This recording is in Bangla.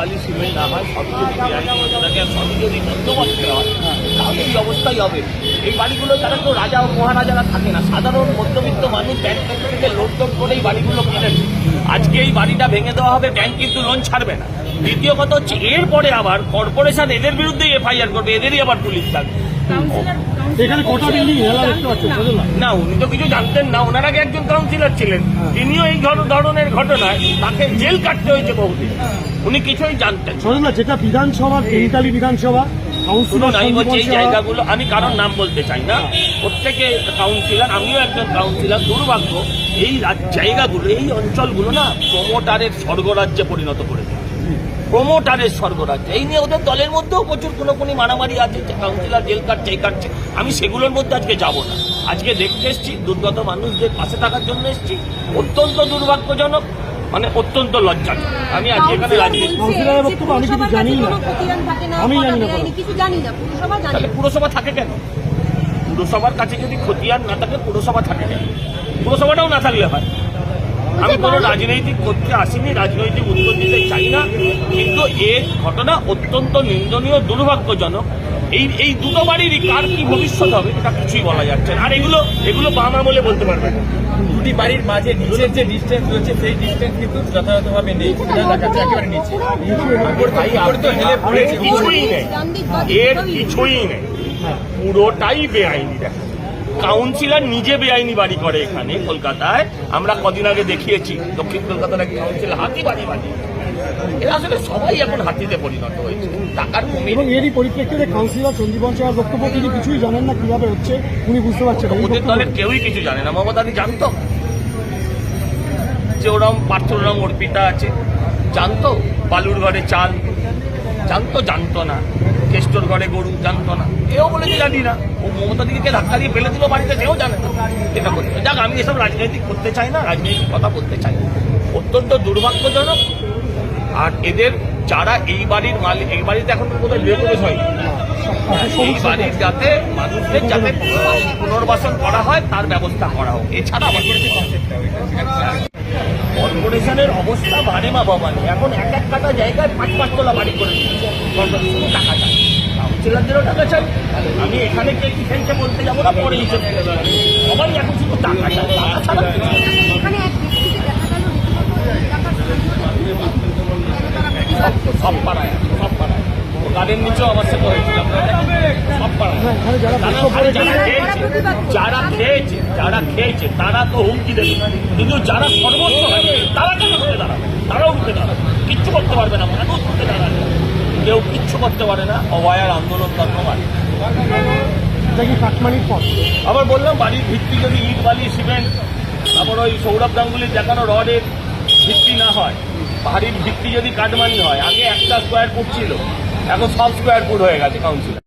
বালি সিমেন্ট না হয়, সব যদি বেআইনি থাকে সবই যদি বন্দোবস্ত হয়। তাহলে এই অবস্থাই হবে? এই বাড়িগুলো যারা তো রাজা ও মহারাজারা থাকে না, সাধারণ মধ্যবিত্ত মানুষ ব্যাংক থেকে লোন করে এই বাড়িগুলো কিনেন আজকে এই বাড়িটা ভেঙে দেওয়া হবে ব্যাংক কিন্তু লোন ছাড়বে না। দ্বিতীয় কথা হচ্ছে, এরপরে আবার কর্পোরেশন এদের বিরুদ্ধে এফআইআর করবে, এদেরই আবার পুলিশ থাকবে। না উনি তো কিছু জানতেন না। ওনার আগে একজন কাউন্সিলর ছিলেন। তিনিও এই ধরনের ঘটনায় তাকে জেল কাটতে হয়েছে বহুদিন। উনি কিছুই জানতেন না। শোনেন না যেটা বিধানসভা বিধানসভা জায়গাগুলো আমি কারোর নাম বলতে চাই না। প্রত্যেকে কাউন্সিলর আমিও একজন কাউন্সিলর দুর্ভাগ্য এই জায়গাগুলো এই অঞ্চলগুলো না প্রমোটারের স্বর্গরাজ্যে পরিণত করে দিয়েছে প্রমোটারের স্বর্গরাজ্য। এই নিয়ে ওদের দলের মধ্যেও প্রচুর কোনো কোনো মারামারি আছে কাউন্সিলর জেল কাটছে এই কাটছে আমি সেগুলোর মধ্যে আজকে যাব না। আজকে দেখতে এসছি দুর্গত মানুষদের পাশে থাকার জন্য এসছি। অত্যন্ত দুর্ভাগ্যজনক মানে অত্যন্ত লজ্জাজনক। আমি আজকে এখানে রাজনীতি কাউন্সিলরের বক্তব্য আমি কিছু জানি না। আমি জানি না কোনো। কিছু জানি না পুরসভা তাহলে পুরসভা থাকে কেন? পুরসভার কাছে যদি খতিয়ান না থাকে পুরসভা থাকে কেন? পুরসভাটাও না থাকলে হয়। আমি কোনো রাজনৈতিক করতে আসিনি রাজনৈতিক উত্তর দিতে চাই না কিন্তু এর ঘটনা অত্যন্ত নিন্দনীয় দুর্ভাগ্যজনক। এই এই দুটো বাড়িরই কার কি ভবিষ্যৎ হবে এটা কিছুই বলা যাচ্ছে না। আর এগুলো এগুলো বামা বলে বলতে পারবে না। দুটি বাড়ির মাঝে নিচের যে ডিস্টেন্স রয়েছে সেই ডিস্টেন্স কিন্তু যথাযথভাবে নেই সেটা দেখাচ্ছে একেবারে নিচে। উপর তো- তো হেলে পড়েছে কিছুই নেই। এর কিছুই নেই। পুরোটাই বেআইনি দেখা কাউন্সিলর নিজে বেআইনি বাড়ি করে এখানে কলকাতায়। আমরা কদিন আগে দেখিয়েছি দক্ষিণ কলকাতার এক কাউন্সিলর হাতি বাড়ি বাড়ি এরা আসলে সবাই এখন হাতিতে পরিণত হয়েছে। টাকার কমে এবং এরই পরিপ্রেক্ষিতে কাউন্সিলর বক্তব্য তিনি কিছুই জানেন না কীভাবে হচ্ছে উনি বুঝতে পারছেন না। ওদের দলের কেউই কিছু জানে না। জানতো? যে ওরম অর্পিতা আছে। জানতো? বালুর ঘরে চাল। জানতো জানতো না। কেষ্টর ঘরে গরু জানতো না। এও বলেছে জানি না। ও মমতা দিদিকে ধাক্কা দিয়ে ফেলে দিল বাড়িতে, সেও জানে এটা করতে। যাক, আমি এসব রাজনৈতিক করতে চাই না, রাজনৈতিক কথা বলতে চাই। অত্যন্ত দুর্ভাগ্যজনক। আর এদের যারা এই বাড়ির মালিক, এই বাড়িতে এখন বোধহয় বিয়ে হয়নি। এই বাড়ির যাতে মানুষদের যাতে পুনর্বাসন করা হয়, তার ব্যবস্থা করা হোক। এছাড়া আমাদের কর্পোরেশনের অবস্থা ভারে মা ভবানী এখন এক এক কাটা জায়গায় পাঁচ পাঁচ তলা বাড়ি করে দিচ্ছে শুধু টাকা চাই কাউন্সিলরদেরও টাকা চাই আমি এখানে কে কি খেলছে বলতে যাব না? পরে হিসেবে সবাই এখন শুধু টাকা চাই টাকা ছাড়া সব পাড়ায় সব পাড়ায়। গাড়ির নিচেও আমার সাথে হয়েছিল আপনারা দেখেন? সব পাড়ায় হ্যাঁ, এখানে যারা খেয়েছে যারা খেয়েছে তারা তো হুমকি দেবে। কিন্তু যারা সর্বস্ব হয় তারা কেন উঠে দাঁড়াবে? তারাও উঠে দাঁড়াবে। কিচ্ছু করতে পারবে না। মানুষ উঠে দাঁড়াবে? কেউ কিচ্ছু করতে পারে না। অবয়ার আন্দোলন ধন্যবাদ আবার বললাম বাড়ির ভিত্তি যদি ইট বালি সিমেন্ট তারপর ওই সৌরভ গাঙ্গুলির দেখানো রডের ভিত্তি না হয় বাড়ির ভিত্তি যদি কাটমানি হয় আগে একটা স্কোয়ার ফুট ছিল এখন সব স্কোয়ার ফুট হয়ে গেছে কাউন্সিলর